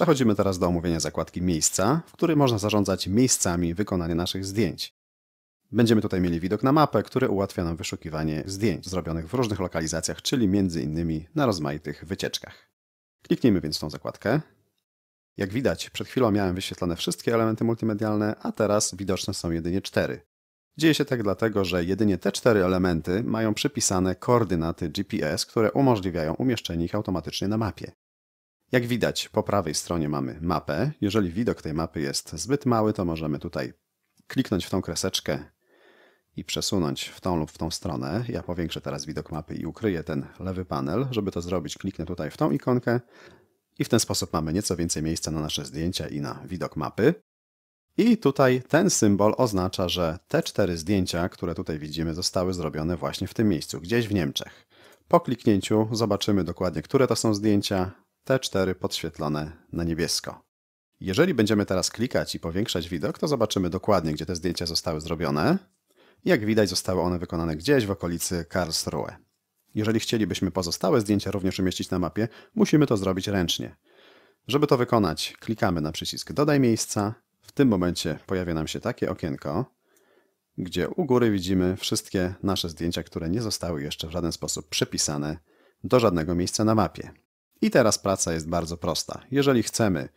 Przechodzimy teraz do omówienia zakładki miejsca, w której można zarządzać miejscami wykonania naszych zdjęć. Będziemy tutaj mieli widok na mapę, który ułatwia nam wyszukiwanie zdjęć zrobionych w różnych lokalizacjach, czyli innymi na rozmaitych wycieczkach. Kliknijmy więc tą zakładkę. Jak widać, przed chwilą miałem wyświetlone wszystkie elementy multimedialne, a teraz widoczne są jedynie cztery. Dzieje się tak dlatego, że jedynie te cztery elementy mają przypisane koordynaty GPS, które umożliwiają umieszczenie ich automatycznie na mapie. Jak widać, po prawej stronie mamy mapę. Jeżeli widok tej mapy jest zbyt mały, to możemy tutaj kliknąć w tą kreseczkę i przesunąć w tą lub w tą stronę. Ja powiększę teraz widok mapy i ukryję ten lewy panel. Żeby to zrobić, kliknę tutaj w tą ikonkę i w ten sposób mamy nieco więcej miejsca na nasze zdjęcia i na widok mapy. I tutaj ten symbol oznacza, że te cztery zdjęcia, które tutaj widzimy, zostały zrobione właśnie w tym miejscu, gdzieś w Niemczech. Po kliknięciu zobaczymy dokładnie, które to są zdjęcia, te cztery podświetlone na niebiesko. Jeżeli będziemy teraz klikać i powiększać widok, to zobaczymy dokładnie, gdzie te zdjęcia zostały zrobione. Jak widać, zostały one wykonane gdzieś w okolicy Karlsruhe. Jeżeli chcielibyśmy pozostałe zdjęcia również umieścić na mapie, musimy to zrobić ręcznie. Żeby to wykonać, klikamy na przycisk Dodaj miejsca. W tym momencie pojawia nam się takie okienko, gdzie u góry widzimy wszystkie nasze zdjęcia, które nie zostały jeszcze w żaden sposób przypisane do żadnego miejsca na mapie. I teraz praca jest bardzo prosta. Jeżeli chcemy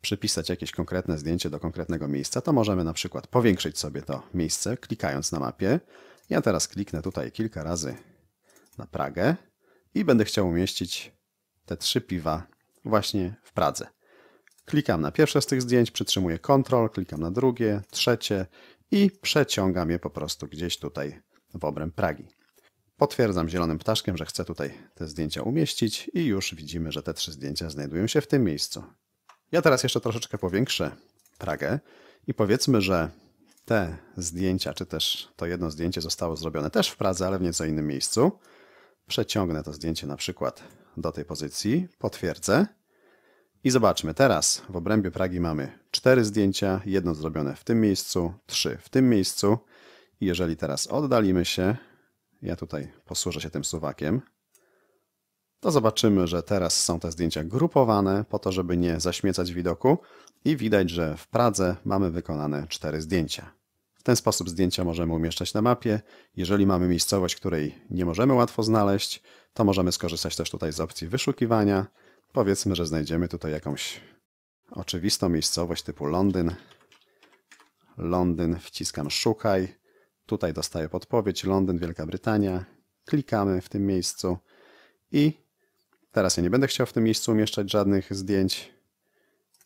przypisać jakieś konkretne zdjęcie do konkretnego miejsca, to możemy na przykład powiększyć sobie to miejsce, klikając na mapie. Ja teraz kliknę tutaj kilka razy na Pragę i będę chciał umieścić te trzy piwa właśnie w Pradze. Klikam na pierwsze z tych zdjęć, przytrzymuję Ctrl, klikam na drugie, trzecie i przeciągam je po prostu gdzieś tutaj w obręb Pragi. Potwierdzam zielonym ptaszkiem, że chcę tutaj te zdjęcia umieścić i już widzimy, że te trzy zdjęcia znajdują się w tym miejscu. Ja teraz jeszcze troszeczkę powiększę Pragę i powiedzmy, że te zdjęcia, czy też to jedno zdjęcie zostało zrobione też w Pradze, ale w nieco innym miejscu. Przeciągnę to zdjęcie na przykład do tej pozycji, potwierdzę i zobaczmy, teraz w obrębie Pragi mamy cztery zdjęcia, jedno zrobione w tym miejscu, trzy w tym miejscu. I jeżeli teraz oddalimy się, ja tutaj posłużę się tym suwakiem, to zobaczymy, że teraz są te zdjęcia grupowane po to, żeby nie zaśmiecać widoku i widać, że w Pradze mamy wykonane cztery zdjęcia. W ten sposób zdjęcia możemy umieszczać na mapie. Jeżeli mamy miejscowość, której nie możemy łatwo znaleźć, to możemy skorzystać też tutaj z opcji wyszukiwania. Powiedzmy, że znajdziemy tutaj jakąś oczywistą miejscowość typu Londyn. Londyn, wciskam szukaj. Tutaj dostaję podpowiedź Londyn, Wielka Brytania. Klikamy w tym miejscu i teraz ja nie będę chciał w tym miejscu umieszczać żadnych zdjęć,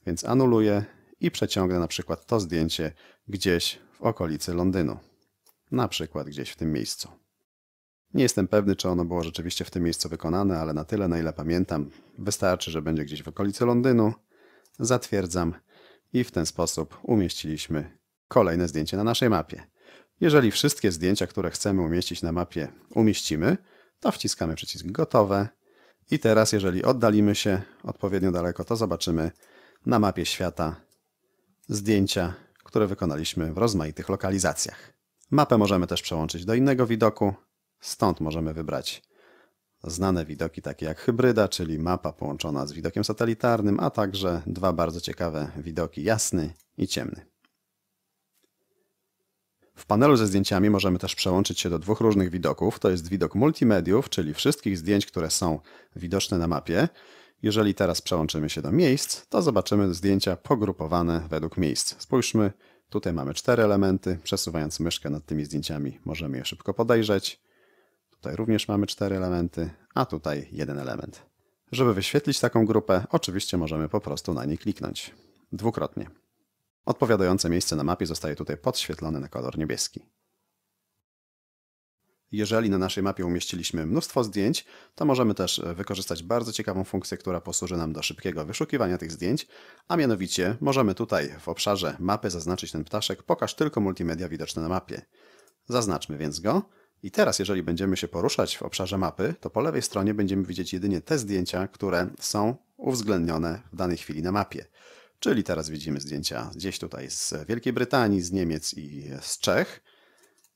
więc anuluję i przeciągnę na przykład to zdjęcie gdzieś w okolicy Londynu. Na przykład gdzieś w tym miejscu. Nie jestem pewny, czy ono było rzeczywiście w tym miejscu wykonane, ale na tyle, na ile pamiętam, wystarczy, że będzie gdzieś w okolicy Londynu. Zatwierdzam i w ten sposób umieściliśmy kolejne zdjęcie na naszej mapie. Jeżeli wszystkie zdjęcia, które chcemy umieścić na mapie, umieścimy, to wciskamy przycisk gotowe. I teraz, jeżeli oddalimy się odpowiednio daleko, to zobaczymy na mapie świata zdjęcia, które wykonaliśmy w rozmaitych lokalizacjach. Mapę możemy też przełączyć do innego widoku, stąd możemy wybrać znane widoki takie jak hybryda, czyli mapa połączona z widokiem satelitarnym, a także dwa bardzo ciekawe widoki jasny i ciemny. W panelu ze zdjęciami możemy też przełączyć się do dwóch różnych widoków. To jest widok multimediów, czyli wszystkich zdjęć, które są widoczne na mapie. Jeżeli teraz przełączymy się do miejsc, to zobaczymy zdjęcia pogrupowane według miejsc. Spójrzmy, tutaj mamy cztery elementy. Przesuwając myszkę nad tymi zdjęciami możemy je szybko podejrzeć. Tutaj również mamy cztery elementy, a tutaj jeden element. Żeby wyświetlić taką grupę, oczywiście możemy po prostu na nie kliknąć. Dwukrotnie. Odpowiadające miejsce na mapie zostaje tutaj podświetlone na kolor niebieski. Jeżeli na naszej mapie umieściliśmy mnóstwo zdjęć, to możemy też wykorzystać bardzo ciekawą funkcję, która posłuży nam do szybkiego wyszukiwania tych zdjęć, a mianowicie możemy tutaj w obszarze mapy zaznaczyć ten ptaszek Pokaż tylko multimedia widoczne na mapie. Zaznaczmy więc go i teraz jeżeli będziemy się poruszać w obszarze mapy, to po lewej stronie będziemy widzieć jedynie te zdjęcia, które są uwzględnione w danej chwili na mapie. Czyli teraz widzimy zdjęcia gdzieś tutaj z Wielkiej Brytanii, z Niemiec i z Czech.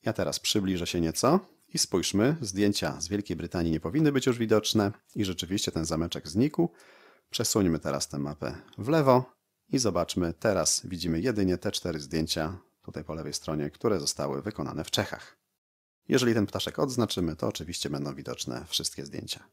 Ja teraz przybliżę się nieco i spójrzmy, zdjęcia z Wielkiej Brytanii nie powinny być już widoczne i rzeczywiście ten zameczek znikł. Przesuńmy teraz tę mapę w lewo i zobaczmy, teraz widzimy jedynie te cztery zdjęcia, tutaj po lewej stronie, które zostały wykonane w Czechach. Jeżeli ten ptaszek odznaczymy, to oczywiście będą widoczne wszystkie zdjęcia.